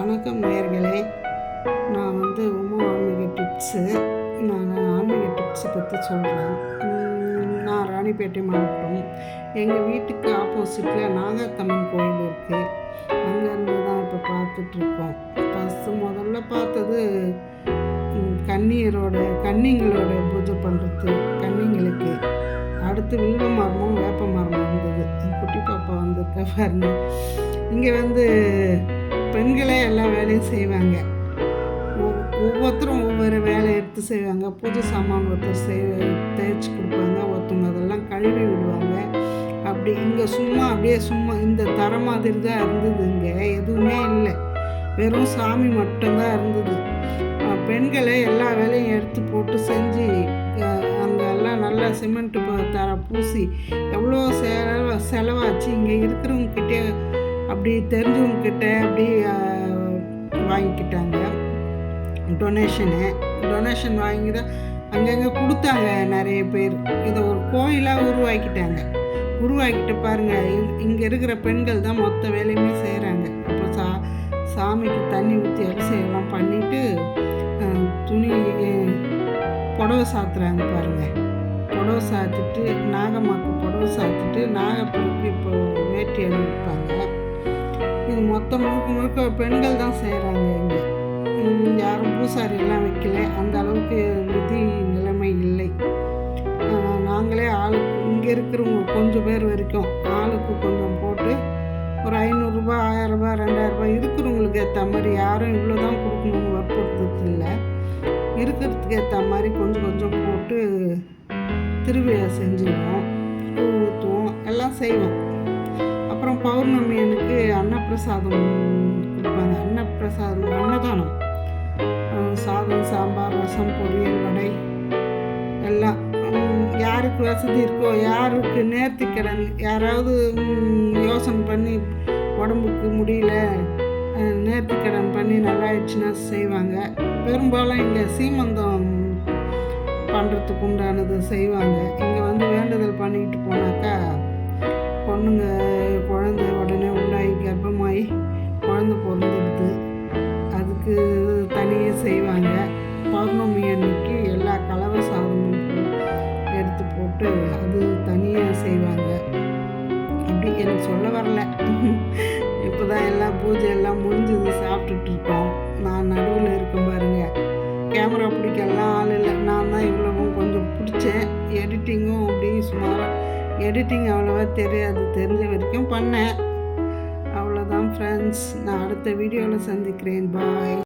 வணக்கம் நேர்களே நான் வந்து உமா ஆன்மீக டிப்ஸு நான் ஆன்மீக டிப்ஸை பற்றி சொல்கிறேன் நான் ராணிப்பேட்டை மாவட்டம். எங்கள் வீட்டுக்கு ஆப்போசிட்டில் நாகக்கம்மன் கோயில் இருக்குது அங்கேருந்து தான் இப்போ பார்த்துட்ருக்கோம் ஃபஸ்ட்டு முதல்ல பார்த்தது கன்னியரோட கன்னிங்களோட பூஜை பண்ணுறது கன்னிங்களுக்கு. அடுத்து வில்வ மரமும் வேப்ப மரமும் இருந்தது குட்டி பாப்பா வந்திருக்க பாருங்க. இங்கே வந்து பெண்களே எல்லா வேலையும் செய்வாங்க. ஒவ்வொருத்தரும் ஒவ்வொரு வேலையை எடுத்து செய்வாங்க. பூஜை சாமான் ஒருத்தர் செய் தேய்ச்சி கொடுப்பாங்க ஒருத்தவங்க அதெல்லாம் கழுவி விடுவாங்க. அப்படி இங்கே சும்மா அப்படியே சும்மா இந்த தர மாதிரி தான் இருந்தது இங்கே. எதுவுமே இல்லை. வெறும் சாமி மட்டும்தான் இருந்தது. பெண்களை எல்லா வேலையும் எடுத்து போட்டு செஞ்சு அங்கே எல்லாம் நல்லா சிமெண்ட்டு தர பூசி எவ்வளோ செலவு செலவாச்சு. இங்கே இருக்கிறவங்கக்கிட்டே அப்படி தெரிஞ்சவங்கக்கிட்ட அப்படி வாங்கிக்கிட்டாங்க. டொனேஷனு டொனேஷன் வாங்கி தான் அங்கங்கே கொடுத்தாங்க நிறைய பேர். இதை ஒரு கோயிலாக உருவாக்கிட்டாங்க. உருவாக்கிட்டு பாருங்கள் இங்கே இருக்கிற பெண்கள் தான் மொத்த வேலையுமே செய்கிறாங்க அப்போ சா சாமிக்கு தண்ணி ஊற்றி அரிசியெல்லாம் பண்ணிவிட்டு துணி புடவை சாத்துறாங்க பாருங்கள் புடவை சாத்திட்டு நாகம்மாக்கு புடவை சாத்திட்டு நாகப்பருக்கு இப்போ வேட்டி அனுப்பிப்பாங்க இது மொத்தம் முழுக்க முழுக்க பெண்கள் தான் செய்கிறாங்க இங்கே. யாரும் பூசாரியெல்லாம் வைக்கல. அந்த அளவுக்கு நிதி நிலைமை இல்லை. நாங்களே ஆள் இங்கே இருக்கிறவங்க கொஞ்சம் பேர் வரைக்கும் ஆளுக்கு கொஞ்சம் போட்டு ஒரு ஐநூறுரூபா ஆயிரரூபா ரெண்டாயிரரூபா இருக்கிறவங்களுக்கு ஏற்ற மாதிரி யாரும் இவ்வளோ தான் கொடுக்கணும்னு வற்புறுத்துறது இல்லை. இருக்கிறதுக்கு ஏற்ற மாதிரி கொஞ்சம் கொஞ்சம் போட்டு திருவிழா செஞ்சுருவோம் ஊற்றுவோம் எல்லாம் செய்வோம். பௌர்ணமி எனக்கு அன்னப்பிரசாதம் கொடுப்பாங்க. அன்னப்பிரசாதம் அன்னதானம். சாதம் சாம்பார் ரசம் பொரியல் வடை எல்லாம். யாருக்கு வசதி இருக்கோ யாருக்கு நேர்த்தி கடன் யாராவது யோசனை பண்ணி உடம்புக்கு முடியல நேர்த்தி கடன் பண்ணி நல்லாயிடுச்சுன்னா செய்வாங்க. பெரும்பாலும் இங்கே சீமந்தம் பண்ணுறதுக்கு உண்டானது செய்வாங்க. இங்கே வந்து வேண்டுதல் பண்ணிக்கிட்டு போனாக்கா பொண்ணுங்க சொல்லுவாங்க அப்படி எனக்கு சொல்ல வரல. இப்போ தான் எல்லாம் பூஜை எல்லாம் முடிஞ்சது சாப்பிட்டுட்டு இருக்கோம் நான் நடுவில் இருக்கேன் பாருங்கள் கேமரா பிடிக்கலாம் ஆள் இல்லை. நான் தான் இவ்வளவும் கொஞ்சம் பிடிச்சேன். எடிட்டிங்கும் அப்படி சுமாராக எடிட்டிங் அவ்வளோவா தெரியாது. தெரிஞ்ச வரைக்கும் பண்ணேன். அவ்வளோதான் ஃப்ரெண்ட்ஸ் நான் அடுத்த வீடியோவில் சந்திக்கிறேன். பாய்